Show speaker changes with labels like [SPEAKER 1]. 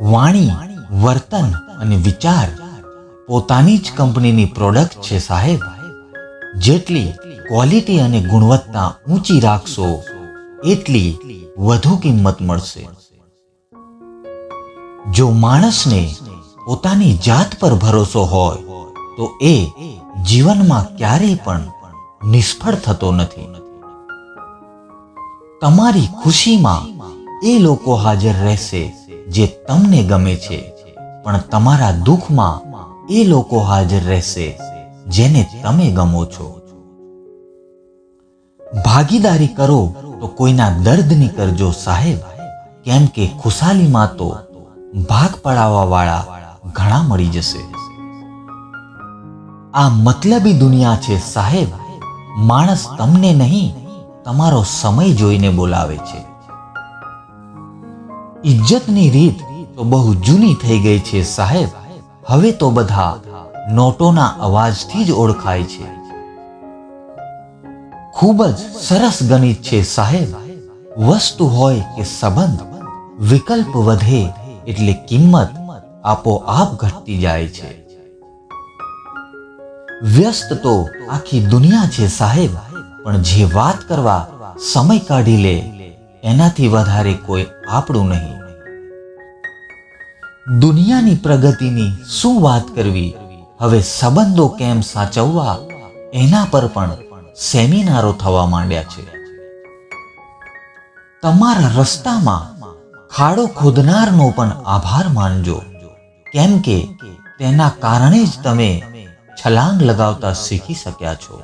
[SPEAKER 1] વાણી, વર્તન અને વિચાર પોતાની જ કંપનીની પ્રોડક્ટ છે સાહેબ. જેટલી ક્વોલિટી અને ગુણવત્તા ઊંચી રાખશો, એટલી વધુ કિંમત મળશે. જો માણસને પોતાની જાત પર ભરોસો હોય, તો એ જીવનમાં ક્યારેય પણ નિષ્ફળ થતો નથી. તમારી ખુશીમાં એ લોકો હાજર રહેશે જે તમને ગમે છે. પણ તમારા દુઃખમાં એ લોકો હાજર રહેશે જેને તમે ગમો છો. ભાગીદારી કરો તો કોઈના દર્દની કરજો સાહેબ. કેમ કે ખુશાલીમાં તો ભાગ પડાવવા વાળા ઘણા મળી જશે. આ મતલબી દુનિયા છે સાહેબ. માણસ તમને નહીં, તમારો સમય જોઈને બોલાવે છે. ઇજ્જતની રીત તો બહુ જૂની થઈ ગઈ છે સાહેબ. હવે તો બધા નોટોના અવાજથી જ ઓળખાય છે. ખૂબ જ સરસ ગણિત છે સાહેબ. વસ્તુ હોય કે સંબંધ, વિકલ્પ વધે એટલે કિંમત આપોઆપ ઘટતી જાય છે. વ્યસ્ત તો આખી દુનિયા છે સાહેબ, પણ જે વાત કરવા સમય કાઢી લે એનાથી વધારે કોઈ આપણું નહીં. દુનિયાની પ્રગતિની શું વાત કરવી? હવે સંબંધો કેમ સાચવવા? એના પર પણ સેમિનારો થવા માંડ્યા છે. તમારા રસ્તામાં ખાડો ખોદનારનો પણ આભાર માનજો. કેમ કે તેના કારણે જ તમે છલાંગ લગાવતા શીખી શક્યા છો.